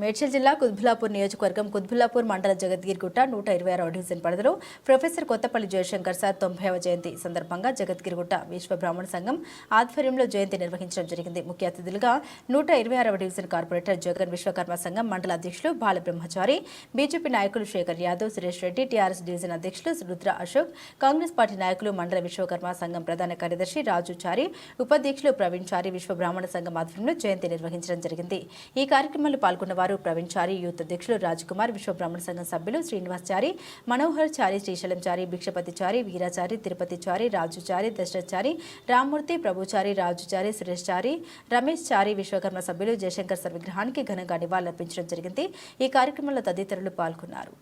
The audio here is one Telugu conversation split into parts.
మేడ్చల్ జిల్లా కుత్బులాపూర్ నియోజకవర్గం కుత్బులాపూర్ మండల జగద్గిరిగుట్ట నూట ఇరవై ఆరవ డివిజన్ పరిధిలో ప్రొఫెసర్ కొత్తపల్లి జయశంకర్ సార్ తొంభైవ జయంతి సందర్భంగా జగద్గిరిగుట్ట విశ్వ బ్రాహ్మణ సంఘం ఆధ్వర్యంలో జయంతి నిర్వహించడం జరిగింది. ముఖ్య అతిథులుగా నూట ఇరవై ఆరవ డివిజన్ కార్పొరేటర్ జగన్ విశ్వకర్మ సంఘం మండల అధ్యక్షులు బాలబ్రహ్మచారి బీజేపీ నాయకులు శేఖర్ యాదవ్ సురేష్ రెడ్డి టీఆర్ఎస్ డివిజన్ అధ్యక్షులు రుద్ర అశోక్ కాంగ్రెస్ పార్టీ నాయకులు మండల విశ్వకర్మ సంఘం ప్రధాన కార్యదర్శి రాజు చారి ఉపాధ్యక్షులు ప్రవీణ్ చారి విశ్వ బ్రాహ్మణ సంఘం ఆధ్వర్యంలో జయంతి నిర్వహించడం జరిగింది. ఈ కార్యక్రమంలో పాల్గొన్న వారు ప్రవీణ్ చారి యూత్ అధ్యక్షులు రాజ్కుమార్ విశ్వ బ్రాహ్మణ సంఘం సభ్యులు శ్రీనివాస్ చారి మనోహర్ చారి శ్రీశైలం చారి భిక్షపతి చారి వీరాచారి తిరుపతి చారి రాజు చారి దశరథ్ చారి రామ్మూర్తి ప్రభుచారి రాజు చారి సురేష్ చారి రమేష్ చారి విశ్వకర్మ సభ్యులు జయశంకర్ సార్ విగ్రహానికి ఘనంగా నివాళులర్పించడం జరిగింది. ఈ కార్యక్రమంలో తదితరులు పాల్గొన్నారు.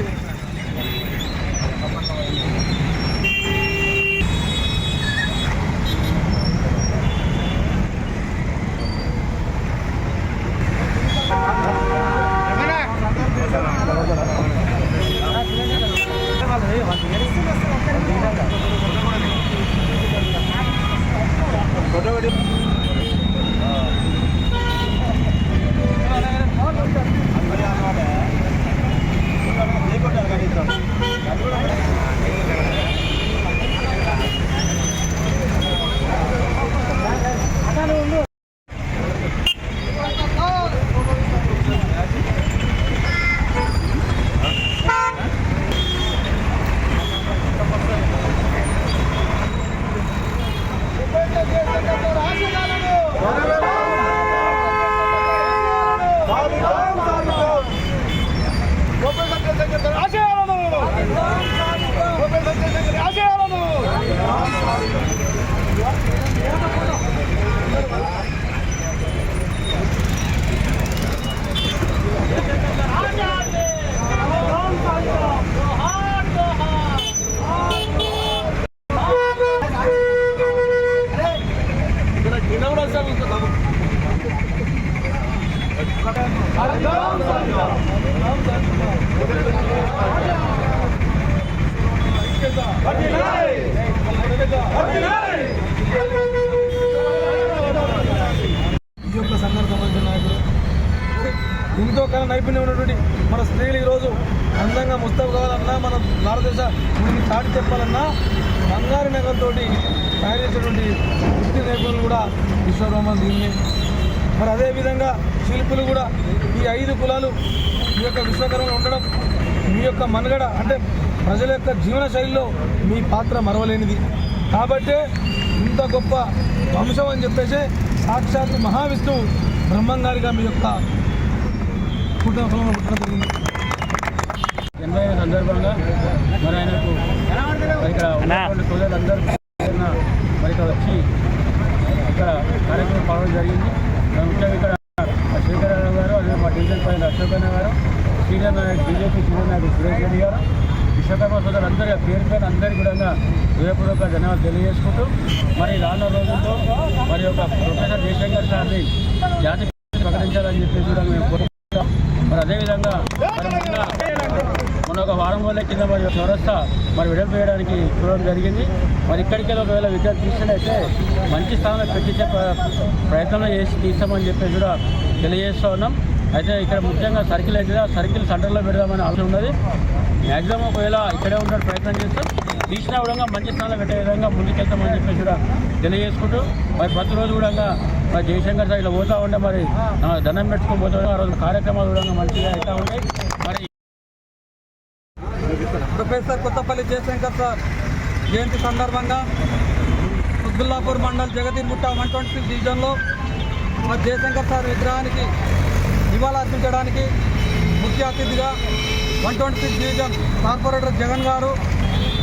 ఈ ఎంతో నైపుణ్యం ఉన్నటువంటి మన స్త్రీలు ఈరోజు అందంగా ముస్తాబు కావాలన్నా మన భారతదేశ గుడిని చాటి చెప్పాలన్నా బంగారు నగరంతో తయారు చేసేటువంటి వృత్తి నైపుణ్యులు కూడా విశ్వకర్మ దీన్ని. మరి అదేవిధంగా శిల్పులు కూడా ఈ ఐదు కులాలు ఈ యొక్క విశ్వకర్మలో ఉండడం మీ యొక్క మనుగడ అంటే ప్రజల యొక్క జీవన శైలిలో మీ పాత్ర మరవలేనిది. కాబట్టే ఇంత గొప్ప వంశం అని చెప్పేసి సాక్షాత్ మహావిష్ణువు బ్రహ్మంగారిగా మీ యొక్క పుట్టిన ఫలంలో పుట్టడం జరిగింది. ఎనభై సందర్భంగా మరి ఆయనకు ఇక్కడ ఉన్నటువంటి సోదరులందరూ పేరున మరి ఇక్కడ వచ్చి ఇక్కడ కార్యక్రమం పాల్గొనడం జరిగింది. ముఖ్యంగా ఇక్కడ మా శేఖరరావు గారు అదే మా డివిజన్ పైన అశోక్ అన్న గారు సీనియర్ నాయకు బీజేపీ సీనియర్ నాయకుడు సురేష్ రెడ్డి గారు విశ్వకర్మ సోదరులందరి పేరు పేరు అందరికీ కూడా హృదయపూర్వక ధన్యవాదాలు తెలియజేసుకుంటూ మరి రానున్న రోజుల్లో మరి ఒక ప్రొఫెసర్ జయశంకర్ సార్ని జాతి ప్రకటించాలని చెప్పేసి కూడా మేము మరి అదేవిధంగా మొన్న ఒక వారం రోజుల కింద మరి చౌరస్తా మరి విడుదల చేయడానికి చూడడం జరిగింది. మరి ఇక్కడికి వెళ్ళి ఒకవేళ విద్యార్థి తీసుకున్నైతే మంచి స్థానంలో పెట్టించే ప్ర- ప్రయత్నం చేసి తీస్తామని చెప్పేసి కూడా తెలియజేస్తూ ఉన్నాం. అయితే ఇక్కడ ముఖ్యంగా సర్కిల్ అయితే సర్కిల్ సెంటర్లో పెడదామని ఆలోచన ఉన్నది. మ్యాక్సిమం ఒకవేళ ఇక్కడే ఉండడానికి ప్రయత్నం చేస్తాం తీసిన విధంగా మంచి స్థానాలు పెట్టే విధంగా ముందుకెళ్తామని చెప్పేసి కూడా తెలియజేసుకుంటూ మరి ప్రతిరోజు కూడా మరి జయశంకర్ సార్ ఇలా పోతా ఉంటే మరి దండం పెట్టుకుని పోతా ఉంటే ఆ రోజు కార్యక్రమాలు కూడా మంచిగా అవుతూ ఉంటాయి. మరి ప్రొఫెసర్ కొత్తపల్లి జయశంకర్ సార్ జయంతి సందర్భంగా Quthbullapur mandal Jagadgirigutta one twenty six డివిజన్లో మా జయశంకర్ సార్ విగ్రహానికి నివాళులర్పించడానికి ముఖ్య అతిథిగా one twenty six division corporator Jagan గారు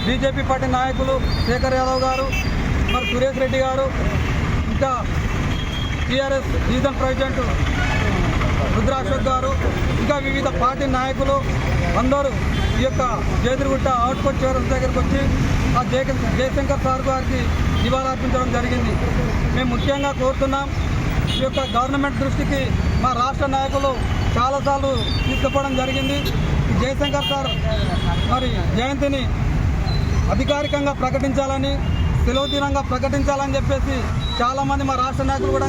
బీజేపీ పార్టీ నాయకులు శేఖర్ యాదవ్ గారు మరి సురేష్ రెడ్డి గారు ఇంకా టీఆర్ఎస్ డివిజన్ ప్రెసిడెంట్ రుద్రాశోక్ గారు ఇంకా వివిధ పార్టీ నాయకులు అందరూ ఈ యొక్క జయదురుగుట్ట అవుట్పుట్ చివరి దగ్గరికి వచ్చి ఆ జయ జయశంకర్ సార్ గారికి నివాళులర్పించడం జరిగింది. మేము ముఖ్యంగా కోరుతున్నాం ఈ యొక్క గవర్నమెంట్ దృష్టికి మా రాష్ట్ర నాయకులు చాలాసార్లు తీసుకుపోవడం జరిగింది. జయశంకర్ సార్ మరి జయంతిని అధికారికంగా ప్రకటించాలని సెలవు దినంగా ప్రకటించాలని చెప్పేసి చాలామంది మా రాష్ట్ర నాయకులు కూడా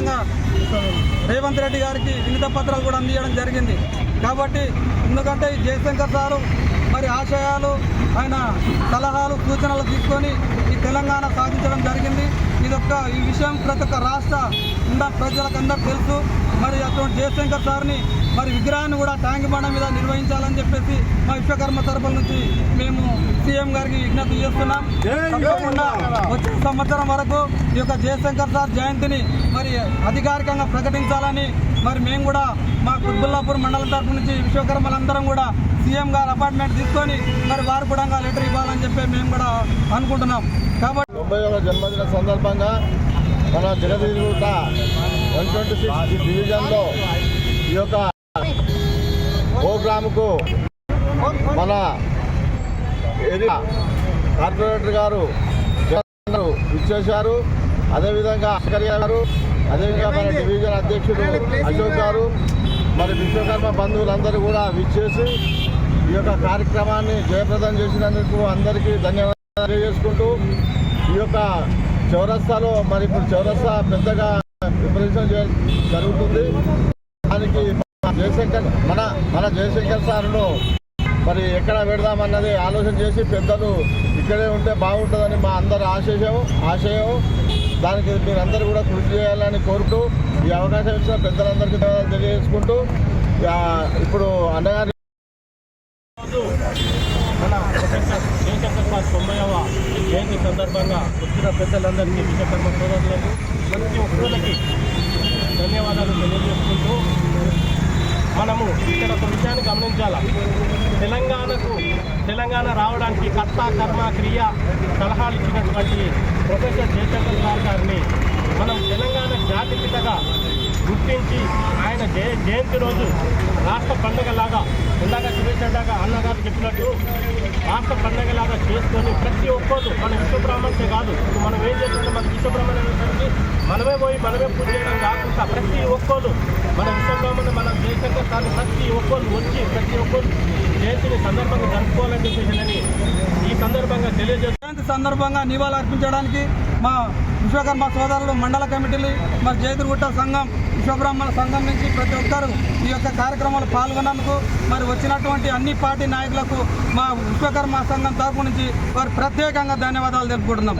రేవంత్ రెడ్డి గారికి వినత పత్రాలు కూడా అందించడం జరిగింది. కాబట్టి ఎందుకంటే ఈ జయశంకర్ సారు మరి ఆశయాలు ఆయన సలహాలు సూచనలు తీసుకొని ఈ తెలంగాణ సాధించడం జరిగింది. ఇదొక్క ఈ విషయం ప్రతి ఒక్క రాష్ట్ర ఉన్న ప్రజలకు అందరూ తెలుసు. మరి అటువంటి జయశంకర్ సార్ని మరి విగ్రహాన్ని కూడా ట్యాంక్ బండ మీద నిర్వహించాలని చెప్పేసి మా విశ్వకర్మ తరపుల నుంచి మేము సీఎం గారికి విజ్ఞప్తి చేస్తున్నాం. తప్పకుండా వచ్చే సంవత్సరం వరకు ఈ యొక్క జయశంకర్ సార్ జయంతిని మరి అధికారికంగా ప్రకటించాలని మరి మేము కూడా మా కుత్బుల్లాపూర్ మండలం తరపు నుంచి విశ్వకర్మలందరం కూడా సీఎం గారు అపార్ట్మెంట్ తీసుకొని మరి వారు కూడా లెటర్ ఇవ్వాలని చెప్పి మేము కూడా అనుకుంటున్నాం. కాబట్టి తొంభై ఒక జన్మదిన సందర్భంగా మన జగదీరుగుట్ట వన్ ట్వంటీ సిక్స్ డివిజన్లో ఈ యొక్క ప్రోగ్రాముకు మన ఏరియా కార్పొరేటర్ గారు ఇచ్చేశారు. అదేవిధంగా అస్కరియా గారు అదేవిధంగా మన డివిజన్ అధ్యక్షుడు అశోక్ గారు మరి విశ్వకర్మ బంధువులందరూ కూడా విచ్చేసి ఈ యొక్క కార్యక్రమాన్ని జయప్రదం చేసినందుకు అందరికీ ధన్యవాదాలు తెలియజేసుకుంటూ యొక్క చౌరస్తాలో మరి ఇప్పుడు చౌరస్తా పెద్దగా ప్రిపరేషన్ చే- జరుగుతుంది. దానికి మన జయశంకర్ మన మన జయశంకర్ సార్ను మరి ఎక్కడ పెడదామన్నది ఆలోచన చేసి పెద్దలు ఇక్కడే ఉంటే బాగుంటుందని మా అందరి ఆశయం ఆశయం దానికి మీరందరూ కూడా కృషి చేయాలని కోరుతూ ఈ అవకాశం ఇచ్చిన పెద్దలందరికీ తెలియజేసుకుంటూ ఇప్పుడు అన్నగారి మన తొంభైవ జయంతి సందర్భంగా వచ్చిన పెద్దలందరికీ విశ్వకర్మ సోదరులకు ప్రతి ఒక్కరికి ధన్యవాదాలు తెలియజేసుకుంటూ మనము ఇక్కడ ఒక విషయాన్ని గమనించాలా? తెలంగాణకు తెలంగాణ రావడానికి కర్త కర్మ క్రియ సలహాలు ఇచ్చినటువంటి ప్రొఫెసర్ జయశంకర్ రావు గారిని మనం తెలంగాణ జాతి జాతిపితగా గుర్తించి ఆయన జయ జయంతి రోజు రాష్ట్ర పండుగలాగా ఇందాక సురేష్ అన్నగారు చెప్పినట్టు రాష్ట్ర పండగలాగా చేసుకొని ప్రతి ఒక్కరు మన విశ్వబ్రాహ్మణ్సే కాదు ఇప్పుడు మనం ఏం చేస్తుంటే మన విశ్వబ్రాహ్మణ్యానికి మనమే పోయి మనమే పూజ చేయడం కాకుండా ప్రతి ఒక్కరు మన విశ్వబ్రాహ్మణ మన జయశంకర్ కానీ ప్రతి ఒక్కరు వచ్చి ప్రతి ఒక్కరు జయంతిని సందర్భంగా జరుపుకోవాలని చెప్పేసి ఈ సందర్భంగా తెలియజేస్తూ జయంతి సందర్భంగా నివాళులు అర్పించడానికి మా విశ్వకర్మ సోదరులు మండల కమిటీలు మరి జయదుర్గుట్ట సంఘం విశ్వబ్రాహ్మణ సంఘం నుంచి ప్రతి ఒక్కరు ఈ యొక్క కార్యక్రమంలో పాల్గొన్నందుకు మరి వచ్చినటువంటి అన్ని పార్టీ నాయకులకు మా విశ్వకర్మ సంఘం తరపు నుంచి వారు ప్రత్యేకంగా ధన్యవాదాలు తెలుపుకుంటున్నాం.